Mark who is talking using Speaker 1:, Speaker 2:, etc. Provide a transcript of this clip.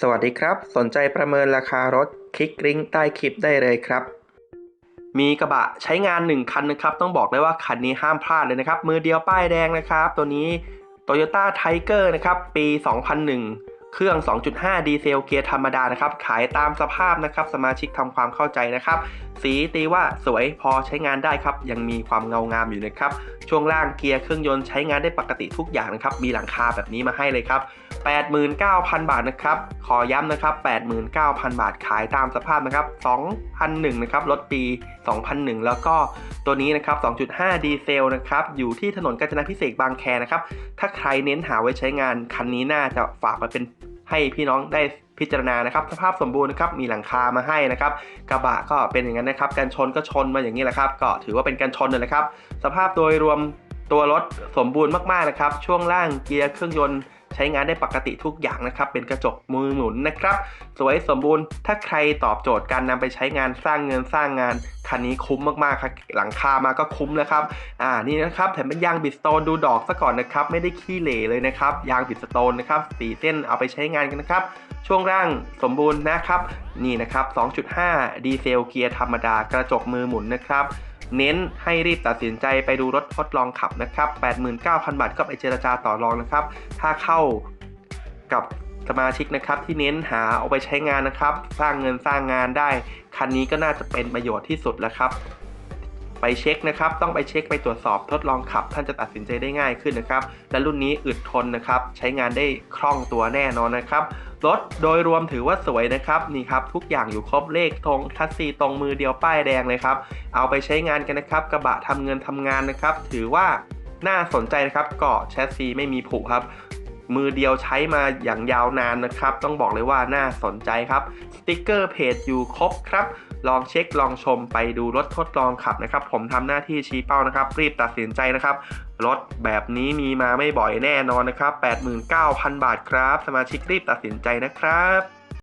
Speaker 1: สวัสดีครับ สนใจประเมินราคารถคลิกลิงก์ใต้คลิปได้เลยครับ มีกระบะใช้งาน 1 คันนะครับ ต้องบอกเลยว่าคันนี้ห้ามพลาดเลยนะครับ มือเดียวป้ายแดงนะครับ ตัวนี้ Toyota Tiger นะครับ ปี 2001 เครื่อง 2.5 ดีเซลเกียร์ธรรมดานะครับ ขายตามสภาพนะครับ สมาชิกทำความเข้าใจนะครับ สีตีว่าสวยพอใช้งานได้ครับ ยังมีความเงางามอยู่นะครับ ช่วงล่างเกียร์เครื่องยนต์ใช้งานได้ปกติทุกอย่างนะครับ มีหลังคาแบบนี้มาให้เลยครับ 89,000 บาทนะครับ ขอย้ำนะครับ 89,000 บาทขายตามสภาพนะครับ2,001นะครับรถปี 2001 แล้วก็ตัวนี้นะครับ 2.5 ดีเซลนะครับ อยู่ที่ถนนกาญจนาพิเศษบางแคนะครับ ถ้าใครเน้นหาไว้ใช้งานคันนี้น่าจะฝากมาเป็นให้พี่น้องได้ พิจารณานะครับ สภาพสมบูรณ์นะครับ มีหลังคามาให้นะครับ กระบะก็เป็นอย่างนั้นนะครับ การชนก็ชนมาอย่างนี้แหละครับ ก็ถือว่าเป็นการชนเลยนะครับ สภาพโดยรวมตัวรถสมบูรณ์มากๆนะครับ ช่วงล่างเกียร์เครื่องยนต์ ใช้งานได้ปกติทุกอย่างนะครับ เป็นกระจกมือหมุนนะครับ สวยสมบูรณ์ ถ้าใครตอบโจทย์การนำไปใช้งานสร้างเงินสร้างงานคันนี้คุ้มมากๆครับหลังคามาก็คุ้มนะครับอ่านี่นะครับแถมเป็นยางบิดสโตนดูดอกซะก่อนนะครับ ไม่ได้ขี้เหร่เลยนะครับ ยางบิดสโตนนะครับสีเส้นเอาไปใช้งานกันนะครับ ช่วงล่างสมบูรณ์นะครับ นี่นะครับ 2.5 ดีเซลเกียร์ธรรมดากระจกมือหมุนนะครับ เน้นให้รีบตัดสินใจไปดูรถทดลองขับนะครับ 89,000 บาทก็ไปเจรจาต่อรองนะครับ ถ้าเข้ากับสมาชิกนะครับที่เน้นหาเอาไปใช้งานนะครับ สร้างเงินสร้างงานได้ คันนี้ก็น่าจะเป็นประโยชน์ที่สุดแล้วครับ ไปเช็คนะครับ ต้องไปเช็คไปตรวจสอบทดลองขับ ท่านจะตัดสินใจได้ง่ายขึ้นนะครับ และรุ่นนี้อึดทนนะครับ ใช้งานได้คล่องตัวแน่นอนนะครับรถโดยรวมถือว่าสวยนะครับนี่ครับทุกอย่างอยู่ครบเลขตรงทัสซีตรงมือเดียวป้ายแดงเลยครับเอาไปใช้งานกันนะครับ กระบะทำเงินทำงานนะครับ ถือว่าน่าสนใจนะครับเกาะแชสซีไม่มีผุครับ มือเดียวใช้มาอย่างยาวนานนะครับ ต้องบอกเลยว่าน่าสนใจครับ สติกเกอร์เพจอยู่ครบครับ ลองเช็คลองชมไปดูรถทดลองขับนะครับ ผมทำหน้าที่ชี้เป้านะครับ รีบตัดสินใจนะครับ รถแบบนี้มีมาไม่บ่อยแน่นอนนะครับ 89,000 บาทครับ สมาชิกรีบตัดสินใจนะครับ